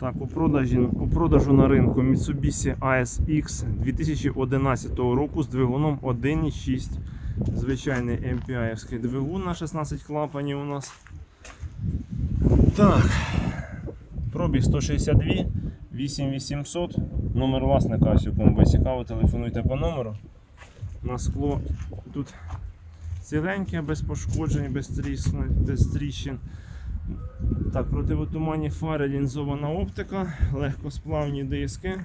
Так, у продажі, у продажу на ринку Mitsubishi ASX 2011 року з двигуном 1.6. Звичайний MPI-овський двигун на 16 клапанів у нас. Так. Пробіг 162 8800. Номер власника, ось кому буде цікаво, телефонуйте по номеру. На скло тут ціленьке, без пошкоджень, без тріщин. Так, противотуманні фари, лінзована оптика, легкосплавні диски.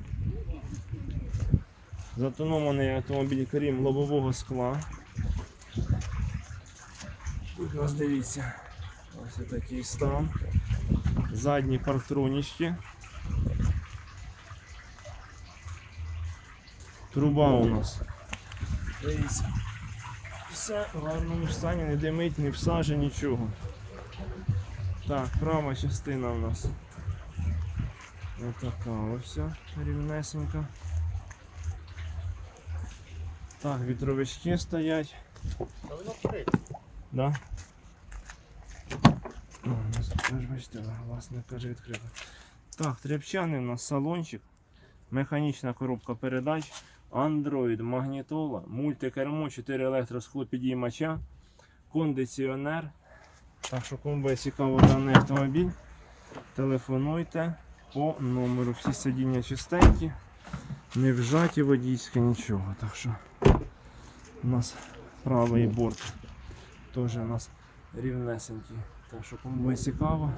Затонований автомобіль крім лобового скла. Тут нас дивіться, ось такий стан. Задні парктронічки. Труба у нас. Дивіться. Все в гарному стані, не димить, не всаже, нічого. Так, права частина у нас. Ось така ось рівнесенька. Так, вітровички стоять. Да? Ну, у нас теж, бачите, власне каже відкрито. Так, тряпчаний у нас салончик, механічна коробка передач, Android, магнітола, мультикермо, 4 електросхлопідіймача, кондиціонер. Так що кому буде цікаво даний автомобіль, телефонуйте по номеру. Всі сидіння чистенькі, не вжаті водійське, нічого. Так що у нас правий борт теж у нас рівнесенький. Так що кому буде цікаво,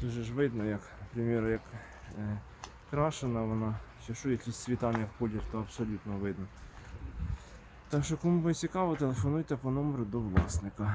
дуже ж видно, як, наприклад, як е, крашена вона, чи що якісь як колір, то абсолютно видно. Так що кому буде цікаво, телефонуйте по номеру до власника.